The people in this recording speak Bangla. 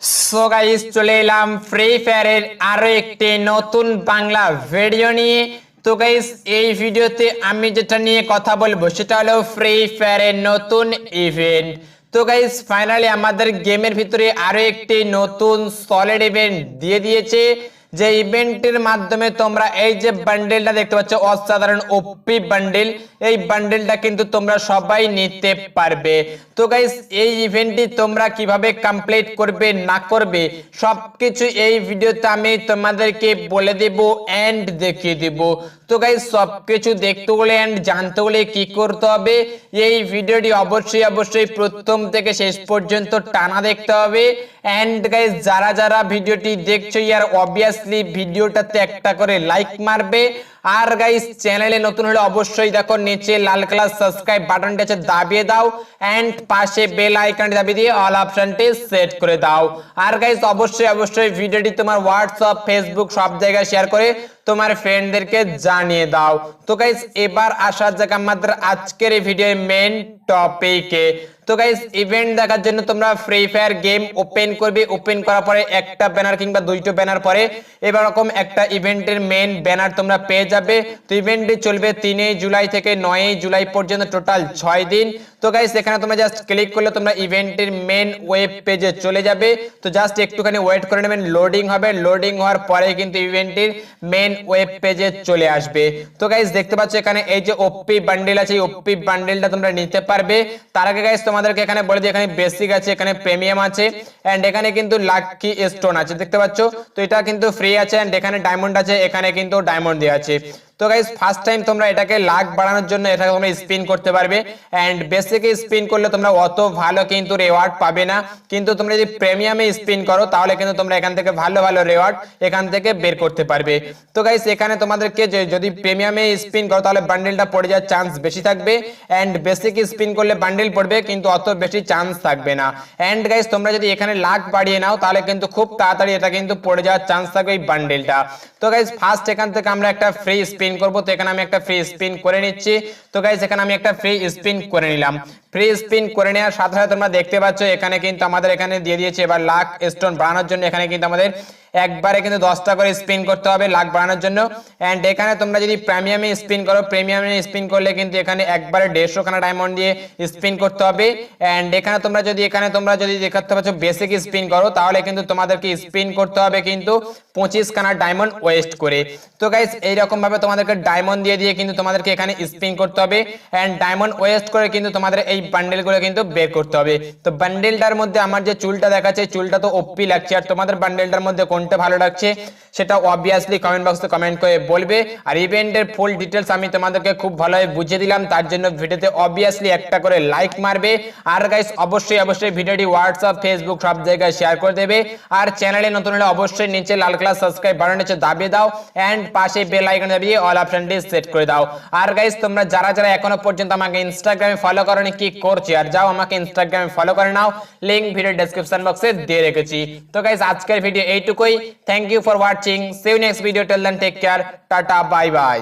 সো গাইস চলে এলাম ফ্রি ফায়ারের আরও একটি নতুন বাংলা ভিডিও নিয়ে। তো গাইস এই ভিডিওতে আমি যেটা নিয়ে কথা বলব, সেটা হলো ফ্রি ফায়ারের নতুন ইভেন্ট তো গাইস ফাইনালি আমাদের গেমের ভিতরে আরও একটি নতুন সলিড ইভেন্ট দিয়ে দিয়েছে। যে ইভেন্টের মাধ্যমে তোমরা এই যে বান্ডেলটা দেখতে পাচ্ছ, অসাধারণ ওপি বান্ডেল এই বান্ডেলটা কিন্তু তোমরা সবাই নিতে পারবে। তো গাইস এই ইভেন্টটি তোমরা কীভাবে কমপ্লিট করবে, না করবে, সবকিছু এই ভিডিওতে আমি তোমাদেরকে বলে দেব এন্ড দেখিয়ে দেব। তো গাইস সবকিছু দেখতে হলে এন্ড জানতে হলে কি করতে হবে, এই ভিডিওটি অবশ্যই অবশ্যই প্রথম থেকে শেষ পর্যন্ত টানা দেখতে হবে। এন্ড গাইস যারা যারা ভিডিওটি দেখছ, ইয়ার অবভিয়াসলি ভিডিওটাতে একটা করে লাইক মারবে। আর গাইস চ্যানেলে নতুন হলে অবশ্যই দেখো, নিচে লাল কালার সাবস্ক্রাইব বাটনটি আছে, দাবিয়ে দাও। অ্যান্ড পাশে বেল আইকনটি দাবিয়ে দিয়ে অল অপশনটি সেট করে দাও। আর গাইস অবশ্যই অবশ্যই ভিডিওটি তোমার হোয়াটসঅ্যাপ ফেসবুক সব জায়গায় শেয়ার করে তোমার ফ্রেন্ডদেরকে জানিয়ে দাও। তো গাইস এবার আসা যাক আমাদের আজকের এই ভিডিওর মেন টপিকে তো গাইস ইভেন্ট দেখার জন্য তোমরা ফ্রি ফায়ার গেম ওপেন করবে। ওপেন করার পরে একটা ব্যানার কিংবা দুইটো ব্যানার পরে এবার রকম একটা ইভেন্টের মেন ব্যানার তোমরা পেয়ে যাবে। তো ইভেন্টটি চলবে তিনই জুলাই থেকে নয়ই জুলাই পর্যন্ত টোটাল ছয় দিন। তো গাইস এখানে তোমরা জাস্ট ক্লিক করলে তোমরা ইভেন্টের মেন ওয়েব পেজে চলে যাবে। তো জাস্ট একটুখানি ওয়েট করে নেবেন। লোডিং হবে। লোডিং হওয়ার পরে কিন্তু ইভেন্টের মেন ওয়েব পেজে চলে আসবে। তো গাইস দেখতে পাচ্ছ এখানে এই যে ওপি বান্ডেল আছে, এই ওপি বান্ডেলটা তোমরা নিতে পারবে। তার আগে গাইস তোমাদেরকে এখানে বলে দিই, এখানে বেসিক আছে, এখানে প্রিমিয়াম আছে এন্ড এখানে কিন্তু লাকি স্টোন আছে, দেখতে পাচ্ছ? তো এটা কিন্তু ফ্রি আছে এন্ড এখানে ডায়মন্ড আছে, এখানে কিন্তু ডায়মন্ড দেওয়া আছে। তো গাইস ফার্স্ট টাইম তোমরা এটাকে লাখ বাড়ানোর জন্য এটাকে তোমরা স্পিন করতে পারবে। এন্ড বেসিকে স্পিন করলে তোমরা অত ভালো কিন্তু রেওয়ার্ড পাবে না। কিন্তু তোমরা যদি প্রিমিয়ামে স্পিন করো, তাহলে কিন্তু তোমরা এখান থেকে ভালো ভালো রেওয়ার্ড এখান থেকে বের করতে পারবে। তো গাইস এখানে তোমাদেরকে যদি প্রিমিয়ামে স্পিন করো, তাহলে বান্ডেলটা পড়ে যাওয়ার চান্স বেশি থাকবে। এন্ড বেসিক স্পিন করলে বান্ডেল পড়বে, কিন্তু অত বেশি চান্স থাকবে না। এন্ড গাইস তোমরা যদি এখানে লাখ বাড়িয়ে নাও, তাহলে কিন্তু খুব তাড়াতাড়ি এটা কিন্তু পড়ে যাওয়ার চান্স থাকবে এই বান্ডেলটা তো গাইস ফার্স্ট এখান থেকে আমরা একটা ফ্রি স্পিন করব, তো এখানে আমি একটা ফ্রি স্পিন করে নিচ্ছি। তো গাইস এখানে আমি একটা ফ্রি স্পিন করে নিলাম। ফ্রি স্পিন করে নেওয়ার সাথে সাথে তোমরা দেখতে পাচ্ছ, এখানে কিন্তু আমাদের এখানে দিয়ে দিয়েছে এবার লাখ স্টোন বানানোর জন্য। এখানে কিন্তু আমাদের একবারে কিন্তু দশটা করে স্পিন করতে হবে লাখ বাড়ানোর জন্য। অ্যান্ড এখানে তোমরা যদি প্রিমিয়ামে স্পিন করো প্রিমিয়ামে স্পিন করলে কিন্তু এখানে একবারে দেড়শো খানা ডায়মন্ড দিয়ে স্পিন করতে হবে। অ্যান্ড এখানে তোমরা যদি, এখানে তোমরা যদি দেখাতে পাচ্ছ বেসিক স্পিন করো, তাহলে কিন্তু তোমাদেরকে স্পিন করতে হবে কিন্তু পঁচিশ খানা ডায়মন্ড ওয়েস্ট করে। তো গাইস এইরকমভাবে তোমাদেরকে ডায়মন্ড দিয়ে দিয়ে কিন্তু তোমাদেরকে এখানে স্পিন করতে হবে। অ্যান্ড ডায়মন্ড ওয়েস্ট করে কিন্তু তোমাদের এই বান্ডেলগুলো কিন্তু বের করতে হবে। তো বান্ডেলটার মধ্যে আমার যে চুলটা দেখাচ্ছে, চুলটা তো ওপি লাগছে। আর তোমাদের বান্ডেলটার মধ্যে কোনটা ভালো লাগছে সেটা অবভিয়াসলি কমেন্ট বক্সে কমেন্ট করে বলবে। আর ইভেন্টের ফুল ডিটেলস আমি তোমাদেরকে খুব ভালোভাবে বুঝিয়ে দিলাম, তার জন্য ভিডিওতে অবভিয়াসলি একটা করে লাইক মারবে। আর গাইস অবশ্যই অবশ্যই ভিডিওটি হোয়াটসঅ্যাপ ফেসবুক সব জায়গায় শেয়ার করে দেবে। আর চ্যানেলে নতুন হলে অবশ্যই নিচে লাল কালার সাবস্ক্রাইব বাটন নিচে দাবিয়ে দাও এন্ড পাশে বেল আইকন দাবিয়ে অল অপশনটি সেট করে দাও। আর গাইস তোমরা যারা যারা এখনও পর্যন্ত আমাকে ইনস্টাগ্রামে ফলো করনি, কি করছি? আর যাও আমাকে ইনস্টাগ্রামে ফলো করে নাও। লিংক ভিডিও ডেসক্রিপশন বক্সে দিয়ে রেখেছি। তো গাইস আজকের ভিডিও এইটুকুই। thank you for watching see you next video tell then take care tata bye bye